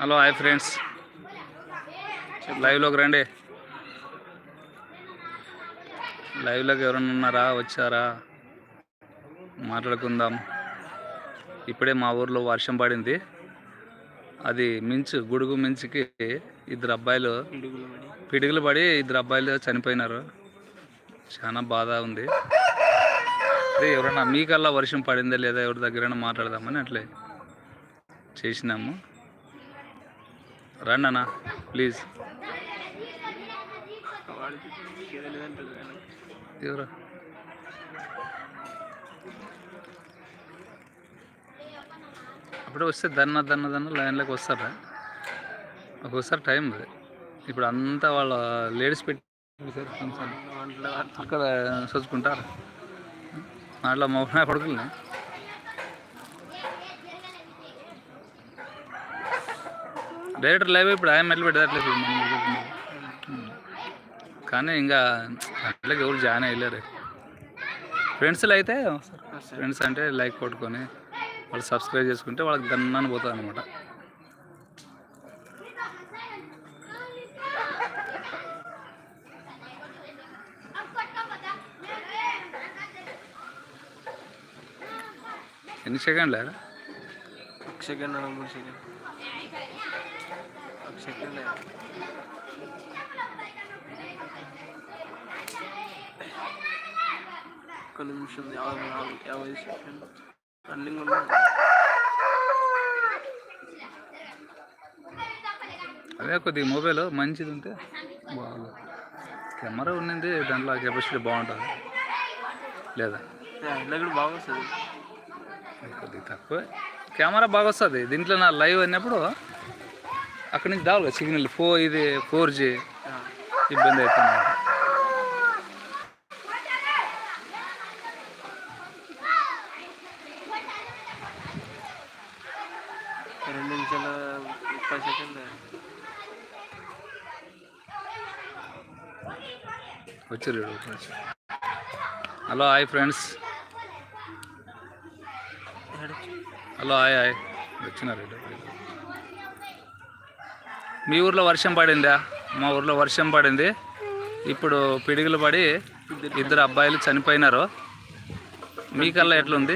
Hello hi friends. లైవ్లోకి రండి. లైవ్లోకి ఎవరైనా ఉన్నారా? వచ్చారా? మాట్లాడుకుందాం. ఇప్పుడే మా ఊర్లో వర్షం పడింది. అది మించు గుడుగు మించుకి ఇద్దరు అబ్బాయిలు పిడుగులు పడి ఇద్దరు అబ్బాయిలు చనిపోయినారు. చాలా బాధ ఉంది. అదే ఎవరన్నా మీకల్లా వర్షం పడిందా లేదా? ఎవరి దగ్గరైనా మాట్లాడదామని అట్లే చేసినాము. రండి అన్న ప్లీజ్ ఎవరు అప్పుడే వస్తే దన్న దన్న దన్న లైన్లోకి వస్తారా? ఒక్కోసారి టైం అది. ఇప్పుడు అంతా వాళ్ళ లేడీస్ పెట్టి అక్కడ చదువుకుంటారు దాంట్లో మా పడుకులే డైరెక్టర్ లైవ్ ఇప్పుడు ఆయన మెట్లు పెట్టట్లేదు కానీ ఇంకా అట్లకి ఎవరు జాయిన్ అయ్యలేరు. ఫ్రెండ్స్లో అయితే ఫ్రెండ్స్ అంటే లైక్ కొట్టుకొని వాళ్ళు సబ్స్క్రైబ్ చేసుకుంటే వాళ్ళకి దన్నాను పోతుంది అనమాట ఎన్ని సెకండ్లు సెకండ్ మూడు సెకండ్ ఒక నిమిషం యాభై నాలుగు యాభై సెకండ్ రన్నింగ్ అదే కొద్దిగా మొబైల్ మంచిది ఉంటే బాగా కెమెరా ఉన్నది దాంట్లో కెపాసిటీ బాగుంటుంది. లేదా? ఇలా కూడా బాగా వస్తుంది. కొద్దిగా తక్కువే. కెమెరా బాగా వస్తుంది. దీంట్లో నా లైవ్ అయినప్పుడు అక్కడి నుంచి దావాలి సిగ్నల్ ఫో ఇది ఫోర్ జీ ఇబ్బంది అవుతుంది. రెండు నిమిషాల ముప్పై సెకండ్ వచ్చారు hello hi friends. Hello hi hi. వచ్చినారు. మీ ఊర్లో వర్షం పడిందా? మా ఊర్లో వర్షం పడింది. ఇప్పుడు పిడుగులు పడి ఇద్దరు అబ్బాయిలు చనిపోయినారు. మీకల్లా ఎట్లుంది?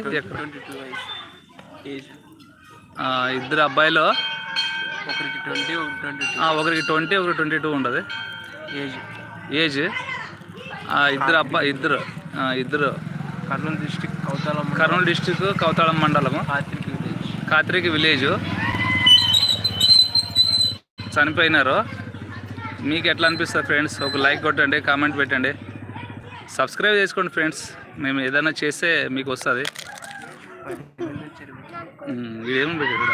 ఇద్దరు అబ్బాయిలు ఒకరికి ట్వంటీ ఒకరికి ట్వంటీ ఒకరికి ట్వంటీ టూ ఉండదు. ఏజ్? ఏజ్ ఇద్దరు అబ్బాయి ఇద్దరు ఇద్దరు. కర్నూలు డిస్టిక్ కౌతాలం కర్నూలు డిస్టిక్ కౌతాళం మండలము. ఆత్రిక విలేజ్. కాత్రికి విలేజ్. చనిపోయినారు మీకు ఎట్లా అనిపిస్తుంది ఫ్రెండ్స్? ఒక లైక్ కొట్టండి కామెంట్ పెట్టండి. సబ్స్క్రైబ్ చేసుకోండి ఫ్రెండ్స్. మేము ఏదైనా చేస్తే మీకు వస్తుంది. ఇదేమి పెట్టాడు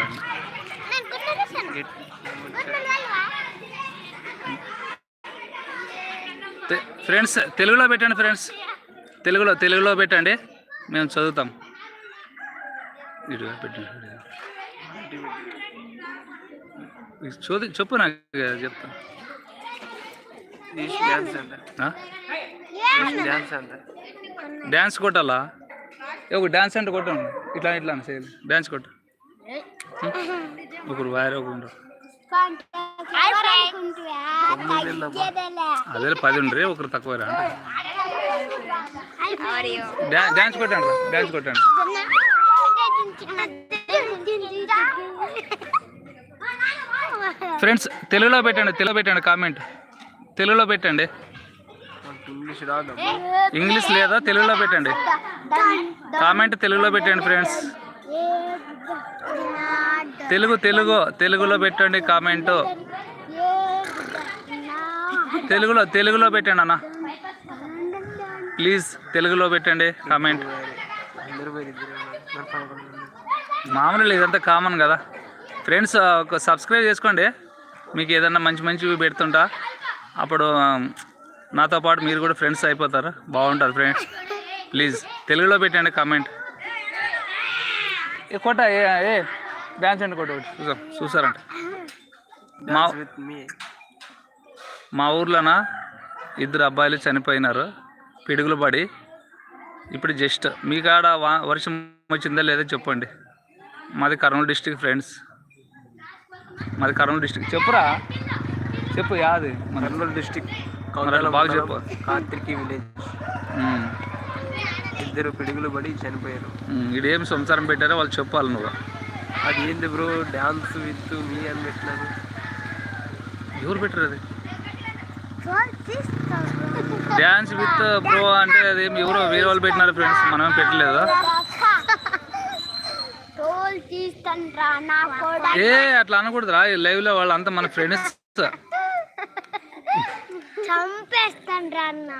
ఫ్రెండ్స్ తెలుగులో పెట్టండి ఫ్రెండ్స్. తెలుగులో తెలుగులో పెట్టండి. మేము చదువుతాం. ఇటు పెట్టండి. చోది చెప్పు నాకు చెప్తా. డ్యాన్స్ కొట్టాలా? ఏ ఒక డ్యాన్స్ అంటే కొట్టండి ఇట్లా ఇట్లా చేయాలి డ్యాన్స్ కొట్టు. ఒకరు వారే ఒకరు ఉండరు అదే పది ఉండరు ఒకరు తక్కువ డ్యాన్స్ కొట్టండి డ్యాన్స్ కొట్టండి. ఫ్రెండ్స్ తెలుగులో పెట్టండి తెలుగులో పెట్టండి కామెంట్ తెలుగులో పెట్టండి. ఇంగ్లీష్ లేదా తెలుగులో పెట్టండి. కామెంట్ తెలుగులో పెట్టండి ఫ్రెండ్స్ తెలుగు తెలుగు తెలుగులో పెట్టండి కామెంట్ తెలుగులో తెలుగులో పెట్టండి అన్న. ప్లీజ్ తెలుగులో పెట్టండి కామెంట్. మామూలు ఇదంతా కామన్ కదా. ఫ్రెండ్స్ ఒక సబ్స్క్రైబ్ చేసుకోండి. మీకు ఏదన్నా మంచి మంచివి పెడుతుంటా. అప్పుడు నాతో పాటు మీరు కూడా ఫ్రెండ్స్ అయిపోతారు. బాగుంటుంది ఫ్రెండ్స్. ప్లీజ్ తెలుగులో పెట్టండి కామెంట్. ఏ కొట్ట ఏ డ్యాన్స్ అండి కొట్ట చూసాం చూసారంట. మా. మా ఊర్లోన ఇద్దరు అబ్బాయిలు చనిపోయినారు. పిడుగులు పడి. ఇప్పుడు జస్ట్ మీ కాడ వర్షం వచ్చిందా లేదా చెప్పండి. మాది కర్నూలు డిస్టిక్ ఫ్రెండ్స్. మాది కర్నూలు డిస్టిక్ చెప్పురా? చెప్పు యాది? మన కర్నూలు డిస్టిక్ బాగా చెప్పు. కార్తికి విలేజ్ ఇద్దరు పిడుగులు పడి చనిపోయారు. ఏం సంసారం పెట్టారో వాళ్ళు చెప్పాలి నువ్వు. అది ఏంది బ్రో? డాన్స్ విత్ మీ అని పెట్టినారు. ఎవరు పెట్టారు అది? డ్యాన్స్ విత్ బ్రో అంటే అది ఎవరో వేరే వాళ్ళు పెట్టినారు ఫ్రెండ్స్. మనమేం పెట్టలేదు? నా కూడా ఏ అట్లా అనకూడదురా. లైవ్లో వాళ్ళంతా మన ఫ్రెండ్స్ చంపేస్తాండ్రా అన్న.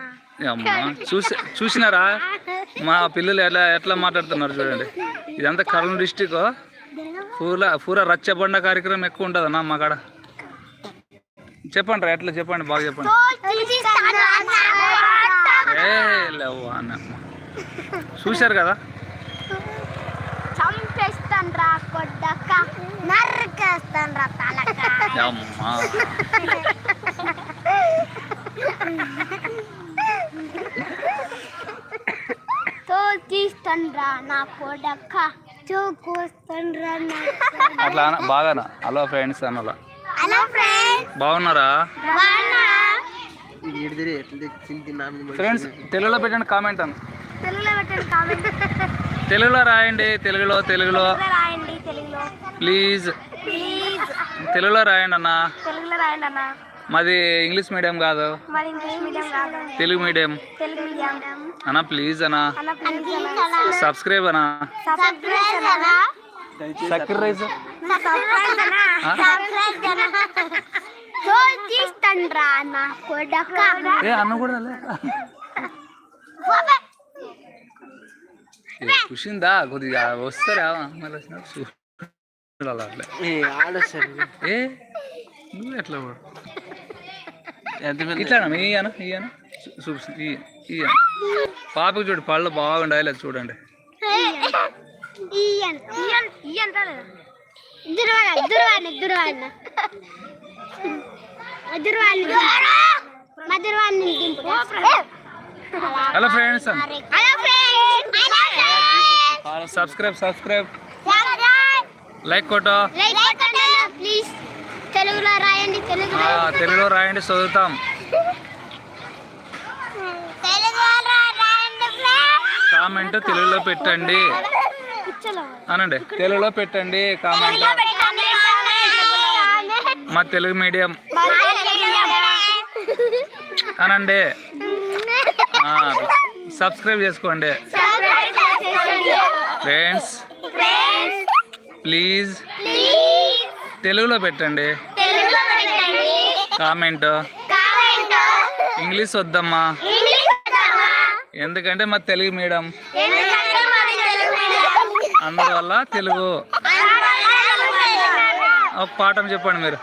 అమ్మా చూసి చూసినారా? మా పిల్లలు ఎట్లా ఎట్లా మాట్లాడుతున్నారు చూడండి. ఇదంతా కర్నూలు డిస్టిక్ పూల పూర రచ్చబండ కార్యక్రమం ఎక్కువ ఉంటుంది అన్న మా కాడ. చెప్పండి రా ఎట్లా చెప్పండి బాగా చెప్పండి. ఏ లేవు అన్న. చూశారు కదా? నరకేస్తాండ్రా తలక అమ్మా తోలు తీస్తాండ్రా నా కొడక చూకొస్తాండ్రా నా అట్లా అన బాగానా? హలో ఫ్రెండ్స్ అన్నలా హలో ఫ్రెండ్స్. బాగున్నారా? ఫ్రెండ్స్ తెలుగులో పెట్టండి కామెంట్ అన్న. తెలుగులో పెట్టండి కామెంట్. తెలుగులో రాయండి తెలుగులో తెలుగులో. రాయండి తెలుగులో. ప్లీజ్. తెలుగులో రాయండి అన్న. తెలుగులో రాయండి అన్న. మాది ఇంగ్లీష్ మీడియం కాదు. మరి ఇంగ్లీష్ మీడియం కాదు. తెలుగు మీడియం. తెలుగు మీడియం. అన్న ప్లీజ్ అన్న. సబ్స్క్రైబ్ అన్న. సబ్స్క్రైబ్ అన్న. సక్కర్ రైస్ సబ్స్క్రైబ్ అన్న సబ్స్క్రైబ్ అన్న తోలు తీస్తాండ్రా నా కొడక ఏ అన్న కూడా ఖుషిందా కొద్దిగా వస్తారా? మళ్ళీ వచ్చినప్పుడు చూడాలి అట్లే? ఆడొస్తారు ఏ? నువ్వు ఎట్లా ఇట్లా ఇయ్యను ఇయ్యను చూపి ఇయ్య పాపకి చూడు పళ్ళు బాగుండాలి అది చూడండి. ఇయ్యన్ ఇయ్యన్ ఇయ్యన్ hello friends hello friends subscribe subscribe like కొట్టో. Like కొట్టండి. ప్లీజ్ తెలుగులో రాయండి తెలుగులో రాయండి. చదువుతాం. తెలుగులో రాయండి ఫ్రెండ్స్ కామెంట్ తెలుగులో పెట్టండి. అనండి. తెలుగులో పెట్టండి కామెంట్ మా తెలుగు మీడియం. అనండి. సబ్స్క్రైబ్ చేసుకోండి. ఫ్రెండ్స్ ప్లీజ్ తెలుగులో పెట్టండి. కామెంట్ ఇంగ్లీష్ వద్దమ్మా. ఎందుకంటే మా తెలుగు మీడియం. అందువల్ల తెలుగు. ఒక పాఠం చెప్పండి మీరు.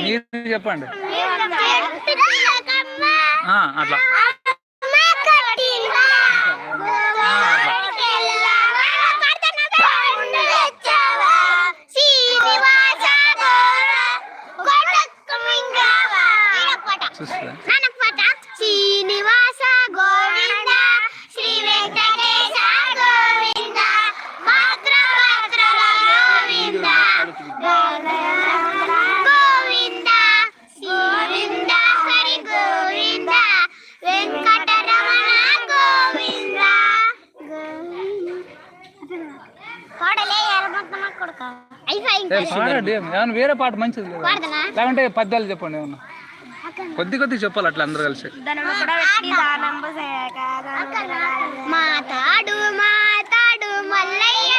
మీరు చెప్పండి. అట్లా. వేరే పాట మంచిది లేకుంటే పద్యాలు చెప్పండి ఏమన్నా. కొద్ది కొద్ది చెప్పాలి అట్లా అందరు కలిసి. మాతాడు మాతాడు మల్లయ్య.